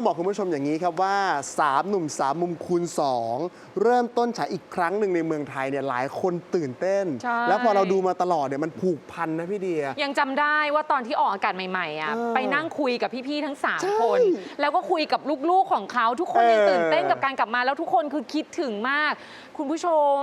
ต้องบอกคุณผู้ชมอย่างนี้ครับว่า 3 หนุ่ม 3 มุมคูณ 2 เริ่มต้นฉายอีกครั้งหนึ่งในเมืองไทยเนี่ยหลายคนตื่นเต้น ใช่ แล้วพอเราดูมาตลอดเนี่ยมันผูกพันนะพี่เดีย ยังจำได้ว่าตอนที่ออกอากาศใหม่ๆอะเออไปนั่งคุยกับพี่ๆทั้ง ใช่3 คน แล้วก็คุยกับลูกๆของเขา ทุกคนยังเออ ตื่นเต้นกับการกลับมาแล้วทุกคนคือคิดถึงมาก คุณผู้ชม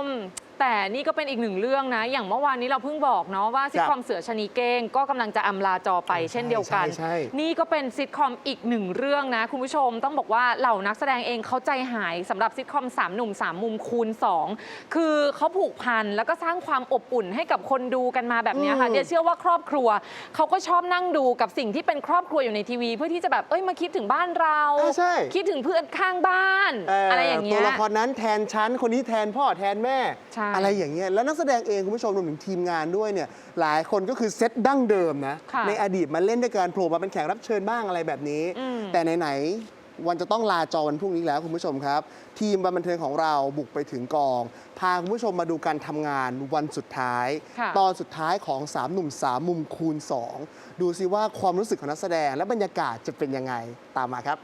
แต่นี่ก็เป็นอีกหนึ่งเรื่องนะ อย่างเมื่อวานนี้เราเพิ่งบอกเนาะว่าซิทคอมเสือชะนีเก้งก็กำลังจะอำลาจอไปเช่นเดียวกัน ใช่ใช่ นี่ก็เป็นซิทคอมอีกหนึ่งเรื่องนะ คุณผู้ชมต้องบอกว่าเหล่านักแสดงเองเขาใจหายสำหรับซิทคอมสามหนุ่มสามมุมคูณ 2 คือเขาผูกพันแล้วก็สร้างความอบอุ่นให้กับคนดูกันมาแบบเนี้ยค่ะอืมเดียเชื่อว่าครอบครัว เขาก็ชอบนั่งดูกับสิ่งที่เป็นครอบครัวอยู่ในทีวี เพื่อที่จะแบบเอ้ยมาคิดถึงบ้านเราอ่าใช่ คิดถึงเพื่อนข้างบ้าน เอะไรอย่างเงี้ตัวยละครนั้นแทนฉันคนนี้แทนพ่อแทนแม่ ใช่อะไรอย่างเงี้ยแล้วนักแสดงเองคุณผู้ชมรวมถึงทีมงานด้วยเนี่ยหลายคนก็คือเซตดั้งเดิมนะค่ะ ในอดีตมาเล่นด้วยการโผล่มาเป็นแขกรับเชิญบ้างอะไรแบบนี้ อืม แต่ไหนๆวันจะต้องลาจอวันพรุ่งนี้แล้วคุณผู้ชมครับ ทีมบันเทิงของเราบุกไปถึงกอง พาคุณผู้ชมมาดูการทำงานวันสุดท้าย ค่ะ ตอนสุดท้ายของ 3 หนุ่ม 3 มุมคูณ 2 ดูซิว่าความรู้สึกของนักแสดงและบรรยากาศจะเป็นยังไงตามมาครับ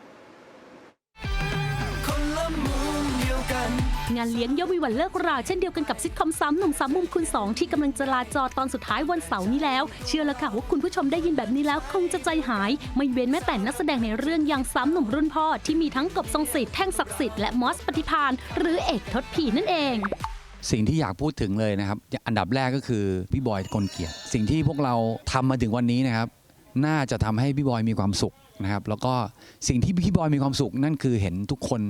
งานเลี้ยงย่อมมีวันเลิกรา เช่นเดียวกันกับซิทคอมสามหนุ่มสามมุมคูณสองที่กำลังจะลาจอตอนสุดท้ายวันเสาร์นี้แล้ว เชื่อแล้วค่ะว่าคุณผู้ชมได้ยินแบบนี้แล้วคงจะใจหาย ไม่เว้นแม้แต่นักแสดงในเรื่องอย่างสามหนุ่มรุ่นพ่อ ที่มีทั้งกบทรงศิษย์แท่งศักดิ์สิทธิ์และมอสปฏิพานหรือเอกทศพีนั่นเองสิ่งที่อยากพูดถึงเลยนะครับ อันดับแรกก็คือพี่บอยกลเกียรติ สิ่งที่พวกเราทำมาถึงวันนี้นะครับ น่าจะทำให้พี่บอยมีความสุข นะครับแล้วก็สิ่งที่พี่บอยมีความสุขนั่นคือเห็นทุกคน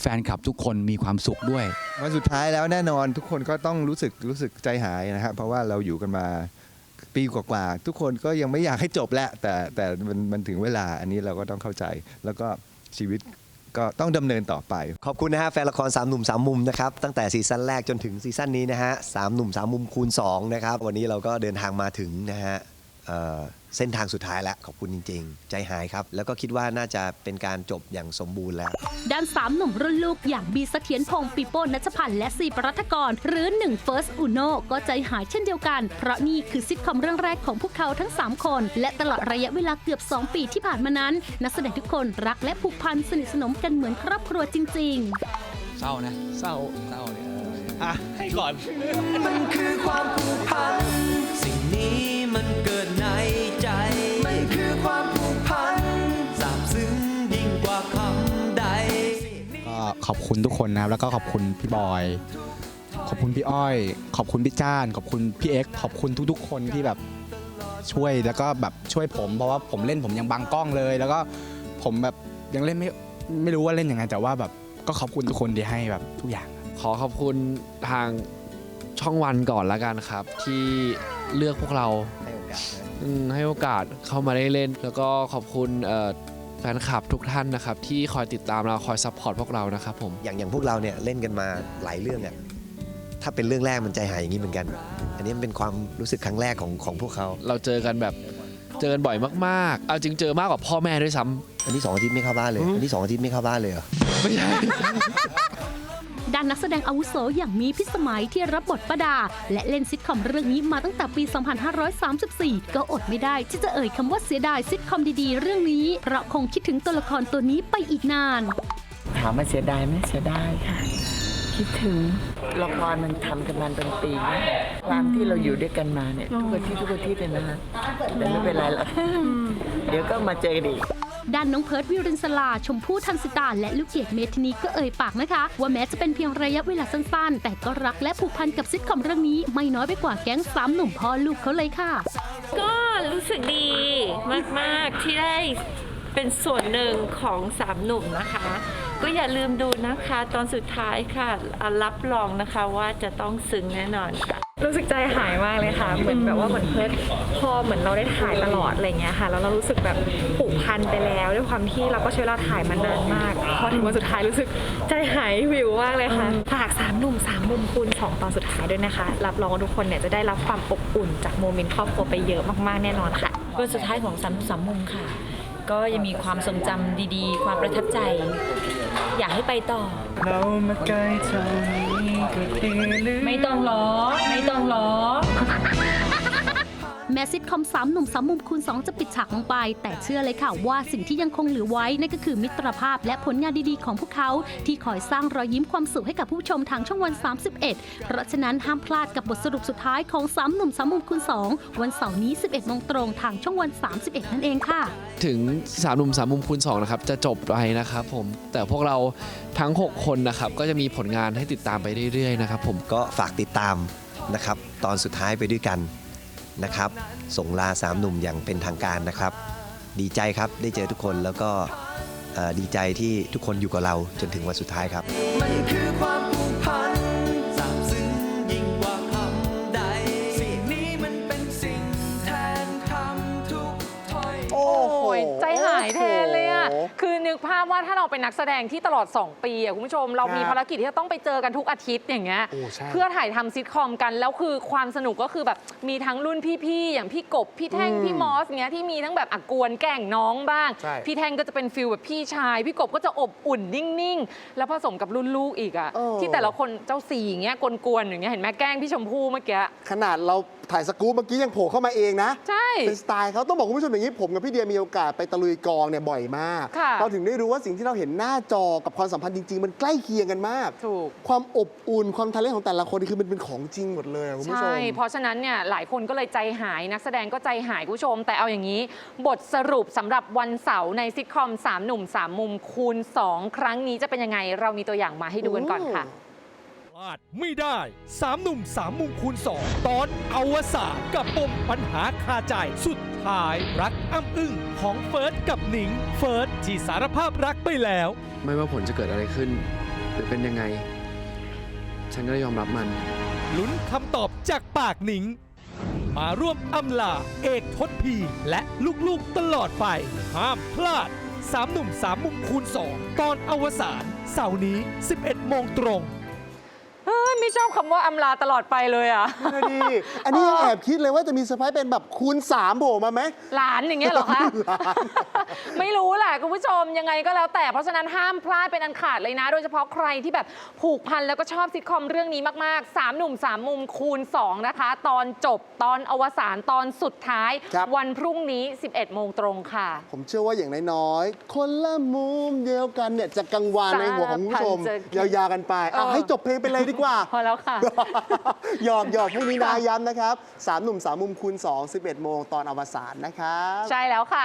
แฟนคลับทุกคนมีความสุขด้วย วันสุดท้ายแล้วแน่นอนทุกคนก็ต้องรู้สึกรู้สึกใจหายนะครับเพราะว่าเราอยู่กันมาปีกว่าๆทุกคนก็ยังไม่อยากให้จบแหละ แต่แต่มันมันถึงเวลาอันนี้เราก็ต้องเข้าใจ แล้วก็ชีวิตก็ต้องดำเนินต่อไป ขอบคุณนะฮะแฟนละคร3หนุ่ม3มุมนะครับตั้งแต่ซีซั่นแรกจนถึงซีซั่นนี้นะฮะสามหนุ่ม3มุมคูณ2นะครับวันนี้เราก็เดินทางมาถึงนะฮะเอ่อ เส้นทางสุดท้ายแล้วขอบคุณจริง ๆ ใจหายครับ แล้วก็คิดว่าน่าจะเป็นการจบอย่างสมบูรณ์แล้ว ด้านสามหนุ่มรุ่นลูกอย่างบีเสถียรพงศ์ปีโป้นัชพันธ์และซีปรัฐกร หรือหนึ่งเฟิร์สอุโนก็ใจหายเช่นเดียวกัน เพราะนี่คือซิทคอมเรื่องแรกของพวกเขาทั้ง 3 คน และตลอดระยะเวลาเกือบ 2 ปีที่ผ่านมานั้น นักแสดงทุกคนรักและผูกพันสนิทสนมกันเหมือนครอบครัวจริง ๆ เศร้านะ เศร้า เศร้าเนี่ย อะ ให้ก่อน มันคือความผูกพันสิ่งนี้ ขอบคุณทุกคนนะครับ แล้วก็ขอบคุณพี่บอย ขอบคุณพี่อ้อย ขอบคุณพี่จ้าน ขอบคุณพี่เอ็กซ์ขอบคุณทุกๆ คนที่แบบช่วยแล้วก็แบบช่วยผม เพราะว่าผมเล่นผมยังบังกล้องเลย แล้วก็ผมแบบยังเล่นไม่ไม่รู้ว่าเล่นยังไงแต่ว่าแบบก็ขอบคุณทุกคนที่ให้แบบทุกอย่าง ขอขอบคุณทางช่องวันก่อนละกันครับ ที่เลือกพวกเราให้โอกาสนะอืมให้โอกาสเข้ามาได้เล่น แล้วก็ขอบคุณเอ่อ แฟนคลับทุกท่านนะครับที่คอยติดตามเราคอยซัพพอร์ตพวกเรานะครับผม อย่างอย่างพวกเราเนี่ยเล่นกันมาหลายเรื่องเนี่ยถ้าเป็นเรื่องแรกมันใจหายอย่างนี้เหมือนกัน อันนี้มันเป็นความรู้สึกครั้งแรกของของพวกเขา เราเจอกันแบบเจอกันบ่อยมากๆ เอาจริงเจอมากกว่าพ่อแม่ด้วยซ้ำอันนี้สองอาทิตย์ไม่เข้าบ้านเลย อันนี้สองอาทิตย์ไม่เข้าบ้านเลยเหรอ ไม่ใช่ ด้านนักแสดงอาวุโสอย่างมีพิสมัยที่รับบทป้าดา และเล่นซิทคอมเรื่องนี้มาตั้งแต่ปี 2534 ก็อดไม่ได้ที่จะเอ่ยคำว่าเสียดายซิทคอมดีๆ เรื่องนี้ เพราะคงคิดถึงตัวละครตัวนี้ไปอีกนาน ถามว่าเสียดายไหมเสียดายค่ะ คิดถึงละครมันทำกันมาเป็นปีนะความที่เราอยู่ด้วยกันมาเนี่ยทุกอาทิตย์ทุกอาทิตย์เลยนะคะแต่ไม่เป็นไรหรอกเดี๋ยวก็มาเจอกันอีก ด้านน้องเพิร์ดวิรินสลา ชมพู่ทันสิตา และลูกเกดเมทินีก็เอ่ยปากนะคะ ว่าแม้จะเป็นเพียงระยะเวลาสั้นๆ แต่ก็รักและผูกพันกับซิทคอมเรื่องนี้ไม่น้อยไปกว่าแก๊งสามหนุ่มพ่อลูกเขาเลยค่ะ ก็รู้สึกดีมากๆที่ได้เป็นส่วนหนึ่งของสามหนุ่มนะคะ ก็อย่าลืมดูนะคะ ตอนสุดท้ายค่ะอะรับรองนะคะว่าจะต้องซึ้งแน่นอนค่ะ รู้สึกใจหายมากเลยค่ะ เหมือนแบบว่าเหมือนเพิร์ดพอเหมือนเราได้ถ่ายตลอดอะไรเงี้ยค่ะ แล้วเรารู้สึกแบบผูกพันไปแล้ว ด้วยความที่เราก็ใช้เวลาถ่ายมานานมาก พอถึงวันสุดท้ายรู้สึกใจหายวิวมากเลยค่ะ ฝากสามหนุ่มสามมุมคูณสองตอนสุดท้ายด้วยนะคะ รับรองว่าทุกคนเนี่ยจะได้รับความอบอุ่นจากโมเมนต์ครอบครัวไปเยอะมากๆแน่นอนค่ะวันสุดท้ายของสามสามมุมค่ะ ก็ยังมีความทรงจำดีๆ ความประทับใจ อยากให้ไปต่อเรามาใกลเท่า ไม่ต้องล้อไม่ต้องล้อ แม้ซิทคอมสามหนุ่มสามมุมคูณ 2 จะปิดฉากลงไป แต่เชื่อเลยค่ะว่าสิ่งที่ยังคงเหลือไว้นั่นก็คือมิตรภาพและผลงานดีๆของพวกเขา ที่คอยสร้างรอยยิ้มความสุขให้กับผู้ชมทางช่องวัน 31 เพราะฉะนั้นห้ามพลาดกับบทสรุปสุดท้ายของสามหนุ่มสามมุมคูณ 2 วันเสาร์นี้ 11โมงตรงทางช่องวัน 31 นั่นเองค่ะ ถึงสามหนุ่มสามมุมคูณ2นะครับจะจบไปนะครับผมแต่พวกเราทั้ง 6 คนนะครับก็จะมีผลงานให้ติดตามไปเรื่อยๆนะครับผมก็ฝากติดตามนะครับตอนสุดท้ายไปด้วยกัน นะครับ ส่งลาสามหนุ่มอย่างเป็นทางการนะครับ ดีใจครับได้เจอทุกคนแล้วก็ดีใจที่ทุกคนอยู่กับเราจนถึงวันสุดท้ายครับ คือนึกภาพว่าถ้าเราเป็นนักแสดงที่ตลอด 2 ปีอะคุณผู้ชมเรามีครับภารกิจที่จะต้องไปเจอกันทุกอาทิตย์อย่างเงี้ยโอ้ใช่ เพื่อถ่ายทำซิทคอมกันแล้วคือความสนุกก็คือแบบมีทั้งรุ่นพี่ๆอย่างพี่กบพี่แท่งอืมพี่มอสเงี้ยที่มีทั้งแบบอักกวนแกล้งน้องบ้าง ใช่ พี่แท่งก็จะเป็นฟิลแบบพี่ชาย พี่กบก็จะอบอุ่นนิ่งๆ แล้วผสมกับรุ่นลูกอีกอะเออ ที่แต่ละคนเจ้าสี่อย่างเงี้ยกวนๆอย่างเงี้ยเห็นไหมแกล้งพี่ชมพู่เมื่อกี้ขนาดเราถ่ายสกู๊ปเมื่อกี้ยังโผล่เข้ามาเองนะ ใช่ เป็นสไตล์เขาต้องบอกคุณผู้ชมอย่างนี้ผมกับพี่เดียมีโอกาสไปตะลุยกองเนี่ยบ่อยมากค่ะเราถึงได้รู้ว่าสิ่งที่เราเห็นหน้าจอกับความสัมพันธ์จริง ๆ มันใกล้เคียงกันมาก ถูก ความอบอุ่นความทะเลนของแต่ละคนคือมันเป็นของจริงหมดเลยอะคุณผู้ชใช่มเพราะฉะนั้นเนี่ยหลายคนก็เลยใจหายนักแสดงก็ใจหายคุณผู้ชม แต่เอาอย่างนี้ บทสรุปสำหรับวันเสาร์ในซิทคอม 3 หนุ่ม 3 มุมคูณ 2 ครั้งนี้จะเป็นยังไง เรามีตัวอย่างมาให้ดูกันก่อนค่ะ พลาดไม่ได้สามหนุ่มสามมุมคูณสองตอนอวสานกับปมปัญหาคาใจสุดท้ายรักอ้ำอึ้งของเฟิร์สกับหนิง เฟิร์สที่สารภาพรักไปแล้ว ไม่ว่าผลจะเกิดอะไรขึ้น หรือเป็นยังไง ฉันก็ยอมรับมัน ลุ้นคำตอบจากปากหนิง มาร่วมอำลาเอกทศพี และลูกๆตลอดไป ห้ามพลาดสามหนุ่มสามมุมคูณสองตอนอวสานเสาร์นี้ 11 โมงตรงเฮ้ย ไม่ชอบคำว่าอำลาตลอดไปเลยอะนั่นนะดิอันนี้ยังแอบคิดเลยว่าจะมีเซอร์ไพรส์เป็นแบบคูณ3โผล่มาไหม หลานอย่างเงี้ยเหรอคะไม่รู้แหละคุณผู้ชมยังไงก็แล้วแต่เพราะฉะนั้นห้ามพลาดเป็นอันขาดเลยนะ โดยเฉพาะใครที่แบบผูกพันแล้วก็ชอบซิทคอมเรื่องนี้มากๆ 3 หนุ่ม 3 มุมคูณ 2 นะคะ ตอนจบตอนอวสานตอนสุดท้าย ครับ วันพรุ่งนี้ 11 โมงตรงค่ะ ผมเชื่อว่าอย่างน้อยๆ คนละมุมเดียวกันเนี่ยจะกังวานในหัวของคุณผู้ชมสารพันจะยาวๆกันไปเอาเออให้จบเพลงไปเลยดีกว่าพอแล้วค่ะ หยอกหยอกพรุ่งนี้นาย้ำนะครับสามหนุ่มสามมุมคูณ2 11 โมงตอนอวสานนะครับ ใช่แล้วค่ะ